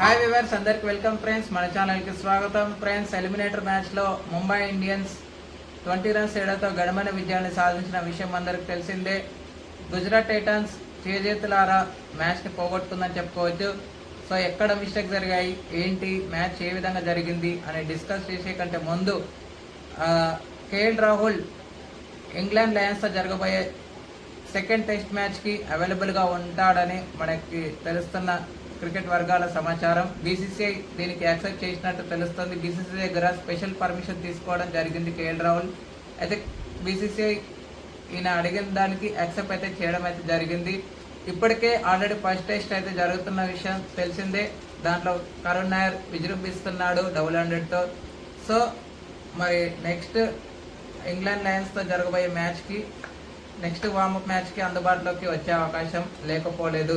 Hi viewers అందరికి welcome friends మన ఛానల్కి స్వాగతం. ఫ్రెండ్స్ ఎలిమినేటర్ మ్యాచ్లో ముంబై ఇండియన్స్ ట్వంటీ రన్స్ తేడాతో గడమైన విజయాన్ని సాధించిన విషయం అందరికి తెలిసిందే. గుజరాత్ టైటన్స్ చేజేతులారా మ్యాచ్ని పోగొట్టుకుందని చెప్పుకోవచ్చు. సో ఎక్కడ మిస్టేక్ జరిగాయి? ఏంటి? మ్యాచ్ ఏ విధంగా జరిగింది? అని డిస్కస్ చేసే కంటే ముందు కేఎల్ రాహుల్ ఇంగ్లాండ్ లయన్స్తో జరగబోయే సెకండ్ టెస్ట్ మ్యాచ్కి అవైలబుల్గా ఉంటాడని మనకి తెలుస్తున్న క్రికెట్ వర్గాల సమాచారం. బీసీసీఐ దీనికి యాక్సెప్ట్ చేసినట్టు తెలుస్తుంది. బీసీసీఐ దగ్గర స్పెషల్ పర్మిషన్ తీసుకోవడం జరిగింది కేఎల్ రాహుల్. అయితే బీసీసీఐ ఈయన అడిగిన దానికి యాక్సెప్ట్ అయితే చేయడం అయితే జరిగింది. ఇప్పటికే ఆల్రెడీ ఫస్ట్ టెస్ట్ అయితే జరుగుతున్న విషయం తెలిసిందే. దాంట్లో కరుణ్ నాయర్ విజృంభిస్తున్నాడు డబుల్ హండ్రెడ్తో. సో మరి నెక్స్ట్ ఇంగ్లాండ్ లయన్స్తో జరగబోయే మ్యాచ్కి నెక్స్ట్ వార్మప్ మ్యాచ్కి అందుబాటులోకి వచ్చే అవకాశం లేకపోలేదు.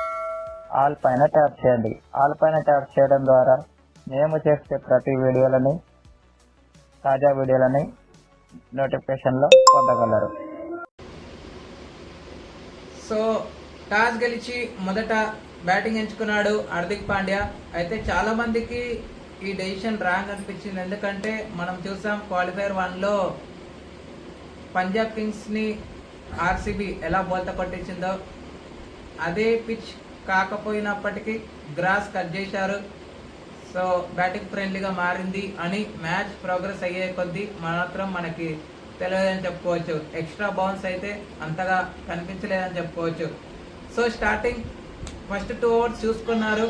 ఆల్ పైన ట్యాప్ చేయండి. ఆల్ పైన ట్యాప్ చేయడం ద్వారా మేము చేసే ప్రతి వీడియోలని తాజా వీడియోలని నోటిఫికేషన్లో పొందగలరు. సో టాస్ గెలిచి మొదట బ్యాటింగ్ ఎంచుకున్నాడు హార్దిక్ పాండ్యా. అయితే చాలా మందికి ఈ డెసిషన్ రాంగ్ అనిపించింది. ఎందుకంటే మనం చూసాం క్వాలిఫైర్ వన్లో పంజాబ్ కింగ్స్ని ఆర్సీబీ ఎలా బోల్త కొట్టించిందో అదే పిచ్ కాకపోయినప్పటికీ గ్రాస్ కట్ చేశారు. సో బ్యాటింగ్ ఫ్రెండ్లీగా మారింది అని మ్యాచ్ ప్రోగ్రెస్ అయ్యే కొద్దీ మాత్రం మనకి తెలియదని చెప్పుకోవచ్చు. ఎక్స్ట్రా బౌన్స్ అయితే అంతగా కనిపించలేదని చెప్పుకోవచ్చు. So starting first two overs చూసుకున్నారు.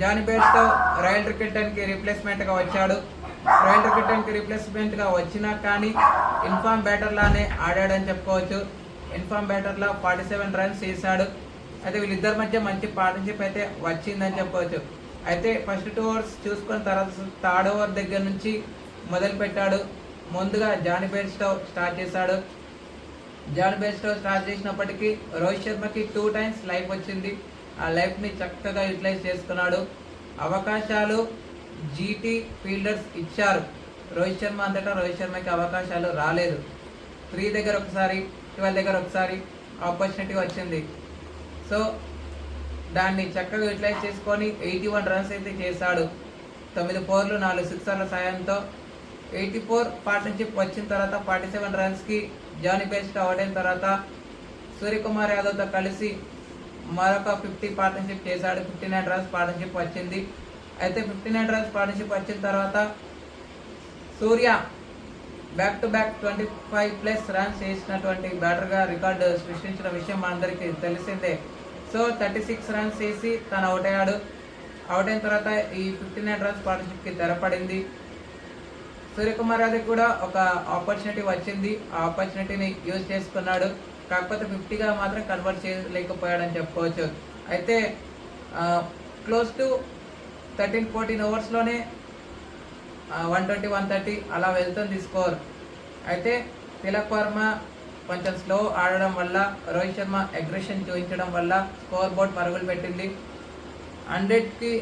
జానీ బేట్స్తో రాయల్ క్రికెటన్కి రీప్లేస్మెంట్గా వచ్చాడు. రాయల్ క్రికెటన్కి రీప్లేస్మెంట్గా వచ్చినా కానీ ఇన్ఫామ్ బ్యాటర్లానే ఆడాడని చెప్పుకోవచ్చు. ఇన్ఫామ్ బ్యాటర్లో ఫార్టీ సెవెన్ రన్స్ వేశాడు. అయితే వీళ్ళిద్దరి మధ్య మంచి పార్ట్నర్షిప్ అయితే వచ్చిందని చెప్పవచ్చు అయితే ఫస్ట్ టూ ఓవర్స్ చూసుకున్న తర్వాత థర్డ్ ఓవర్ దగ్గర నుంచి మొదలు పెట్టాడు. ముందుగా జానీ స్టవ్ స్టార్ట్ చేశాడు. జాన్ బేస్తో స్టార్ట్ చేసినప్పటికీ రోహిత్ శర్మకి టూ టైమ్స్ లైఫ్ వచ్చింది. ఆ లైఫ్ని చక్కగా యూటిలైజ్ చేసుకున్నాడు. అవకాశాలు జీటీ ఫీల్డర్స్ ఇచ్చారు. రోహిత్ శర్మ అంతటా రోహిత్ శర్మకి అవకాశాలు రాలేదు. త్రీ దగ్గర ఒకసారి ట్వెల్వ్ దగ్గర ఒకసారి ఆపర్చునిటీ వచ్చింది. సో దాన్ని చక్కగా యూటిలైజ్ చేసుకొని ఎయిటీ వన్ రన్స్ అయితే చేశాడు. తొమ్మిది ఫోర్లు నాలుగు సిక్సర్ల సాయంతో ఎయిటీ ఫోర్ పార్ట్నర్షిప్ వచ్చిన తర్వాత ఫార్టీ సెవెన్ రన్స్కి జానీ బెస్ట్ అవుట్ అయిన తర్వాత సూర్యకుమార్ యాదవ్తో కలిసి మరొక ఫిఫ్టీ పార్ట్నర్షిప్ చేశాడు. ఫిఫ్టీ నైన్ రన్స్ పార్ట్నర్షిప్ వచ్చింది. అయితే ఫిఫ్టీ నైన్ రన్స్ పార్ట్నర్షిప్ వచ్చిన తర్వాత Surya back to back twenty five plus runs చేసినటువంటి బ్యాటర్గా రికార్డు సృష్టించిన విషయం మనందరికీ తెలిసిందే. సో థర్టీ సిక్స్ రన్స్ చేసి తను అవుట్ అయ్యాడు. అవుట్ అయిన తర్వాత ఈ ఫిఫ్టీ నైన్ రన్స్ పార్ట్నర్షిప్కి తెరపడింది. సూర్యకుమార్ యాదవ్ కూడా ఒక ఆపర్చునిటీ వచ్చింది. ఆ ఆపర్చునిటీని యూజ్ చేసుకున్నాడు. కాకపోతే ఫిఫ్టీగా మాత్రం కన్వర్ట్ చేయలేకపోయాడని చెప్పుకోవచ్చు. అయితే క్లోజ్ టు థర్టీన్ ఫోర్టీన్ ఓవర్స్లోనే వన్ ట్వంటీ వన్ థర్టీ అలా వెళ్తుంది స్కోర్ అయితే తిలక్ వర్మ కొంచెం స్లో ఆడడం వల్ల రోహిత్ శర్మ అగ్రెషన్ చూపించడం వల్ల స్కోర్ బోర్డ్ పరుగులు పెట్టింది. హండ్రెడ్కి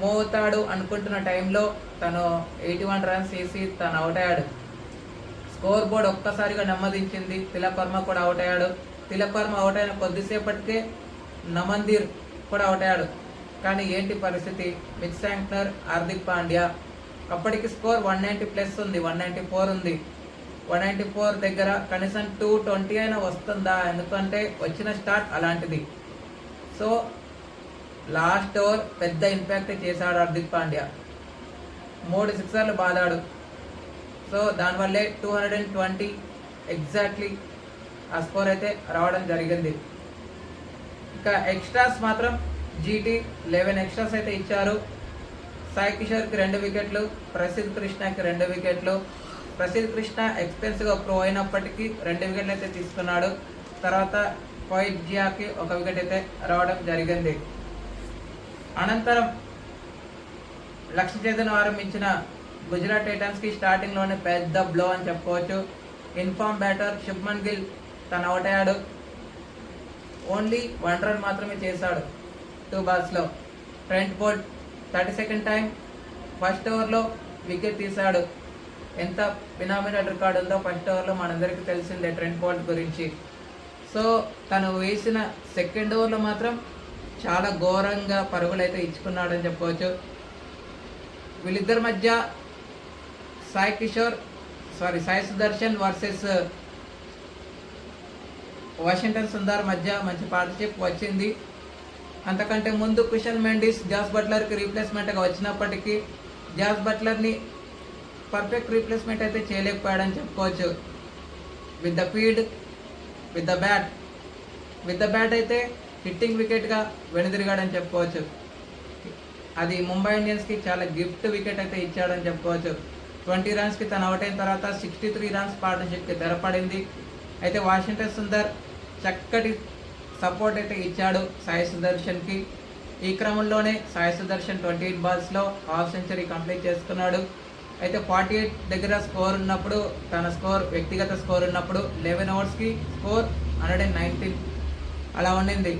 మూవ్ అవుతాడు అనుకుంటున్న టైంలో తను ఎయిటీ వన్ రన్స్ చేసి తను అవుట్ అయ్యాడు. స్కోర్ బోర్డ్ ఒక్కసారిగా నెమ్మదించింది. తిలక్ వర్మ కూడా అవుట్ అయ్యాడు. తిలక్ వర్మ అవుట్ అయిన కొద్దిసేపటికే నమందీర్ కూడా అవుట్ అయ్యాడు. కానీ ఏంటి పరిస్థితి? మిక్స్ శాంక్నర్ హార్దిక్ పాండ్యా అప్పటికి స్కోర్ వన్ నైంటీ ప్లస్ ఉంది వన్ నైంటీ ఫోర్ ఉంది. వన్ నైంటీ ఫోర్ దగ్గర కనీసం టూ ట్వంటీ అయినా వస్తుందా? ఎందుకంటే వచ్చిన స్టార్ట్ అలాంటిది. సో లాస్ట్ ఓవర్ పెద్ద ఇంపాక్ట్ చేశాడు హార్దిక్ పాండ్యా. మూడు సిక్సర్లు బాదాడు. సో దానివల్లే two hundred and twenty exactly ఆ స్కోర్ అయితే రావడం జరిగింది. ఇక ఎక్స్ట్రాస్ మాత్రం జీటీ లెవెన్ ఎక్స్ట్రాస్ అయితే ఇచ్చారు. సాయి కిషోర్కి రెండు వికెట్లు ప్రసిద్ధ్ కృష్ణకి రెండు వికెట్లు. ప్రసిద్ధ్ కృష్ణ ఎక్స్పెన్సివ్గా ప్రో అయినప్పటికీ రెండు వికెట్లు అయితే తీసుకున్నాడు. తర్వాత ఫైట్ జియాకి ఒక వికెట్ అయితే రావడం జరిగింది. అనంతరం లక్ష చేతను ఆరంభించిన గుజరాత్ టైటన్స్కి స్టార్టింగ్లోనే పెద్ద బ్లో అని చెప్పుకోవచ్చు. ఇన్ఫార్మ్ బ్యాటర్ శుభ్మన్ గిల్ తను అవుట్ అయ్యాడు. ఓన్లీ వన్ రన్ మాత్రమే చేశాడు two బాల్స్లో. Trent Boult thirty second time first ఓవర్లో వికెట్ తీశాడు. ఎంత ఫినామినల్ రికార్డు ఉందో ఫస్ట్ ఓవర్లో మనందరికీ తెలిసిందే ట్రెంట్ బోల్ట్ గురించి. సో తను వేసిన సెకండ్ ఓవర్లో మాత్రం చాలా ఘోరంగా పరుగులైతే ఇచ్చుకున్నాడని చెప్పవచ్చు. వీళ్ళిద్దరి మధ్య Sai Kishore sorry Sai Sudharsan versus Washington Sundar మధ్య మంచి పార్ట్నర్షిప్ వచ్చింది. అంతకంటే ముందు కుషన్ మెండిస్ జాస్ బట్లర్కి రీప్లేస్మెంట్గా వచ్చినప్పటికీ జాస్ బట్లర్ని పర్ఫెక్ట్ రీప్లేస్మెంట్ అయితే చేయలేకపోయాడని చెప్పుకోవచ్చు. With the field with the bat with the bat అయితే హిట్టింగ్ వికెట్గా వెనుదిరిగాడని చెప్పుకోవచ్చు. అది ముంబై ఇండియన్స్కి చాలా గిఫ్ట్ వికెట్ అయితే ఇచ్చాడని చెప్పుకోవచ్చు. ట్వంటీ రన్స్కి తను అవుట్ అయిన తర్వాత సిక్స్టీ త్రీ రన్స్ పార్ట్నర్షిప్కి తెరపడింది. అయితే వాషింగ్టన్ సుందర్ చక్కటి సపోర్ట్ అయితే ఇచ్చాడు సాయి సుదర్శన్కి. ఈ క్రమంలోనే సాయి సుదర్శన్ ట్వంటీ ఎయిట్ బాల్స్లో హాఫ్ సెంచరీ కంప్లీట్ చేసుకున్నాడు. అయితే ఫార్టీ ఎయిట్ దగ్గర స్కోర్ ఉన్నప్పుడు తన స్కోర్ వ్యక్తిగత స్కోర్ ఉన్నప్పుడు లెవెన్ ఓవర్స్కి స్కోర్ హండ్రెడ్ అండ్ నైన్టీన్. అలా ఉండింది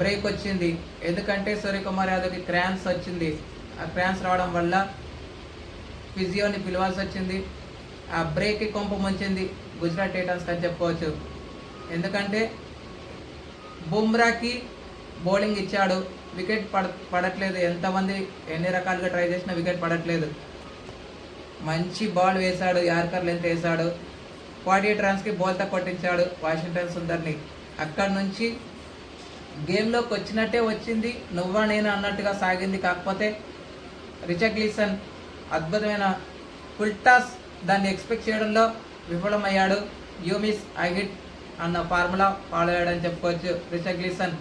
బ్రేక్ వచ్చింది. ఎందుకంటే సూర్యకుమార్ యాదవ్కి క్రాన్స్ వచ్చింది. ఆ క్రాన్స్ రావడం వల్ల ఫిజియోని పిలవాల్సి వచ్చింది. ఆ బ్రేక్కి కొంప ముంచింది. గుజరాత్ టైటన్స్ అని చెప్పుకోవచ్చు. ఎందుకంటే బుమ్రాకి బౌలింగ్ ఇచ్చాడు. వికెట్ పడ పడట్లేదు. ఎంతమంది ఎన్ని రకాలుగా ట్రై చేసినా వికెట్ పడట్లేదు. మంచి బాల్ వేశాడు. యార్కర్ లెంత్ వేశాడు. ఫార్టీ ఎయిట్ రన్స్కి బోల్తా కొట్టించాడు వాషింగ్టన్ సుందర్ని. అక్కడి నుంచి గేమ్లోకి వచ్చినట్టే వచ్చింది. నువ్వా నేను అన్నట్టుగా సాగింది. కాకపోతే రిచక్ లీసన్ అద్భుతమైన ఫుల్ టాస్ దాన్ని ఎక్స్పెక్ట్ చేయడంలో విఫలమయ్యాడు. You miss I hit I hit అన్న ఫార్ములా ఫాలో అయ్యాడని చెప్పుకోవచ్చు. రిషబ్ గ్లీసన్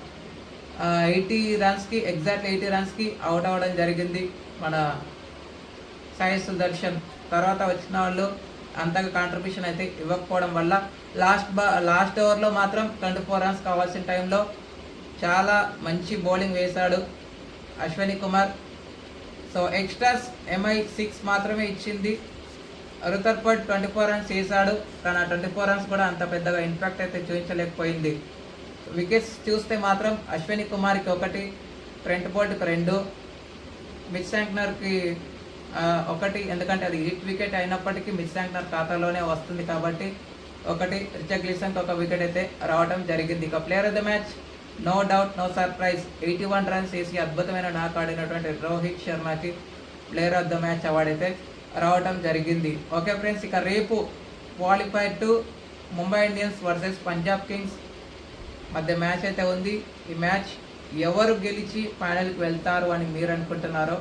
ఎయిటీ రన్స్కి ఎగ్జాక్ట్ ఎయిటీ రన్స్కి అవుట్ అవ్వడం జరిగింది మన సాయి సుదర్శన్. తర్వాత వచ్చిన వాళ్ళు అంతగా కాంట్రిబ్యూషన్ అయితే ఇవ్వకపోవడం వల్ల లాస్ట్ బా లాస్ట్ ఓవర్లో మాత్రం ట్వంటీ ఫోర్ రన్స్ కావాల్సిన టైంలో చాలా మంచి బౌలింగ్ వేశాడు Ashwani Kumar. So extras MI six మాత్రమే ఇచ్చింది. రుతర్ఫర్డ్ ట్వంటీ ఫోర్ రన్స్ చేశాడు కానీ ఆ ట్వంటీ ఫోర్ రన్స్ కూడా అంత పెద్దగా ఇంపాక్ట్ అయితే చూపించలేకపోయింది. వికెట్స్ చూస్తే మాత్రం అశ్విని కుమార్కి ఒకటి ట్రెంట్ బోల్ట్కి రెండు మిస్ శాంక్నర్కి ఒకటి ఎందుకంటే అది ఎయిట్ వికెట్ అయినప్పటికీ మిస్ శాంక్నర్ ఖాతాలోనే వస్తుంది కాబట్టి ఒకటి రిచక్ లిసన్కి ఒక వికెట్ అయితే రావడం జరిగింది. ఇక player of the match no doubt no surprise eighty one runs వేసి అద్భుతమైన నాకు ఆడినటువంటి Rohit శర్మకి player of the match award అయితే రావడం జరిగింది. ఓకే ఫ్రెండ్స్ ఇక రేపు qualified to Mumbai Indians versus Punjab kings మధ్య మ్యాచ్ అయితే ఉంది. ఈ మ్యాచ్ ఎవరు గెలిచి ఫైనల్కి వెళ్తారు అని మీరు అనుకుంటున్నారో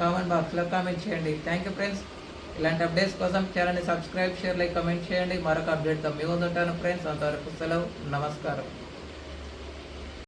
కామెంట్ బాక్స్లో కామెంట్ చేయండి. థ్యాంక్ యూ ఫ్రెండ్స్ ఇలాంటి అప్డేట్స్ కోసం ఛానల్ని సబ్స్క్రైబ్ షేర్ లైక్ కమెంట్ చేయండి. మరొక అప్డేట్తో మీ ముందు ఉంటాను ఫ్రెండ్స్ అంతవరకు సెలవు. నమస్కారం.